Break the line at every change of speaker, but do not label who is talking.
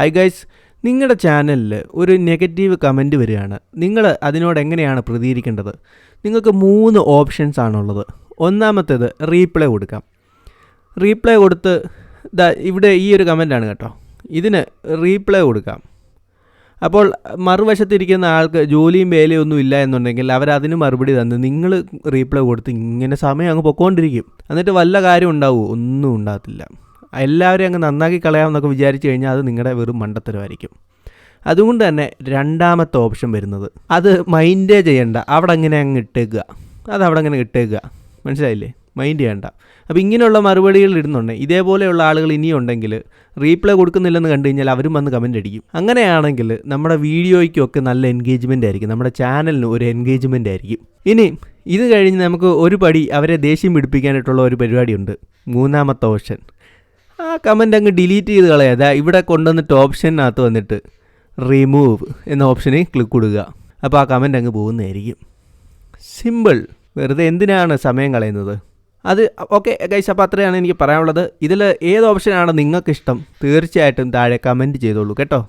Hi guys നിങ്ങളുടെ ചാനലിൽ ഒരു നെഗറ്റീവ് കമന്റ് വരികയാണ്. നിങ്ങൾ അതിനോട് എങ്ങനെയാണ് പ്രതികരിക്കേണ്ടത്? നിങ്ങൾക്ക് മൂന്ന് ഓപ്ഷൻസ് ആണുള്ളത്. ഒന്നാമത്തേത് റീപ്ലൈ കൊടുക്കാം. റീപ്ലൈ കൊടുത്ത് ഇവിടെ ഈ ഒരു കമന്റാണ് കേട്ടോ. ഇതിന് റീപ്ലൈ കൊടുക്കാം. അപ്പോൾ മറുവശത്തിരിക്കുന്ന ആൾക്ക് ജോലിയും വേലയും ഒന്നും ഇല്ല എന്നുണ്ടെങ്കിൽ അവരതിന് മറുപടി തന്ന് നിങ്ങൾ റീപ്ലൈ കൊടുത്ത് ഇങ്ങനെ സമയം അങ്ങ് പൊക്കോണ്ടിരിക്കും. എന്നിട്ട് വല്ല കാര്യം ഉണ്ടാവുമോ ഒന്നും ഉണ്ടാകത്തില്ല. എല്ലാവരെയും അങ്ങ് നന്നാക്കി കളയാമെന്നൊക്കെ വിചാരിച്ചു കഴിഞ്ഞാൽ അത് നിങ്ങളുടെ വെറും മണ്ടത്തരമായിരിക്കും. അതുകൊണ്ട് തന്നെ രണ്ടാമത്തെ ഓപ്ഷൻ വരുന്നത് അത് മൈൻഡേ ചെയ്യണ്ട. അവിടെ അങ്ങനെ അങ്ങ് ഇട്ടേക്കുക. അത് അവിടെ അങ്ങനെ ഇട്ടേക്കുക. മനസ്സിലായില്ലേ? മൈൻഡ് ചെയ്യണ്ട. അപ്പോൾ ഇങ്ങനെയുള്ള മറുപടികൾ ഇടുന്നുണ്ട്. ഇതേപോലെയുള്ള ആളുകൾ ഇനിയും ഉണ്ടെങ്കിൽ റീപ്ലൈ കൊടുക്കുന്നില്ലെന്ന് കണ്ടു കഴിഞ്ഞാൽ അവരും വന്ന് കമന്റ് അടിക്കും. അങ്ങനെയാണെങ്കിൽ നമ്മുടെ വീഡിയോയ്ക്കൊക്കെ നല്ല എൻഗേജ്മെന്റ് ആയിരിക്കും. നമ്മുടെ ചാനലിന് ഒരു എൻഗേജ്മെന്റ് ആയിരിക്കും. ഇനി ഇത് കഴിഞ്ഞ് നമുക്ക് ഒരു പടി അവരെ ദേഷ്യം പിടിപ്പിക്കാനായിട്ടുള്ള ഒരു പരിപാടിയുണ്ട്. മൂന്നാമത്തെ ഓപ്ഷൻ. ആ കമന്റ് അങ്ങ് ഡിലീറ്റ് ചെയ്ത് കളയാം. അതാ ഇവിടെ കൊണ്ടുവന്നിട്ട് ഓപ്ഷനകത്ത് വന്നിട്ട് റിമൂവ് എന്ന ഓപ്ഷനിൽ ക്ലിക്ക് കൊടുക്കുക. അപ്പോൾ ആ കമന്റ് അങ്ങ് പോകുന്നതായിരിക്കും. സിമ്പിൾ വെറുതെ എന്തിനാണ് സമയം കളയുന്നത്? അത് ഓക്കെ ഗൈസ് അപ്പോൾ അത്രയാണ് എനിക്ക് പറയാനുള്ളത്. ഇതിൽ ഏത് ഓപ്ഷനാണ് നിങ്ങൾക്ക് ഇഷ്ടം തീർച്ചയായിട്ടും താഴെ കമന്റ് ചെയ്തോളൂ കേട്ടോ?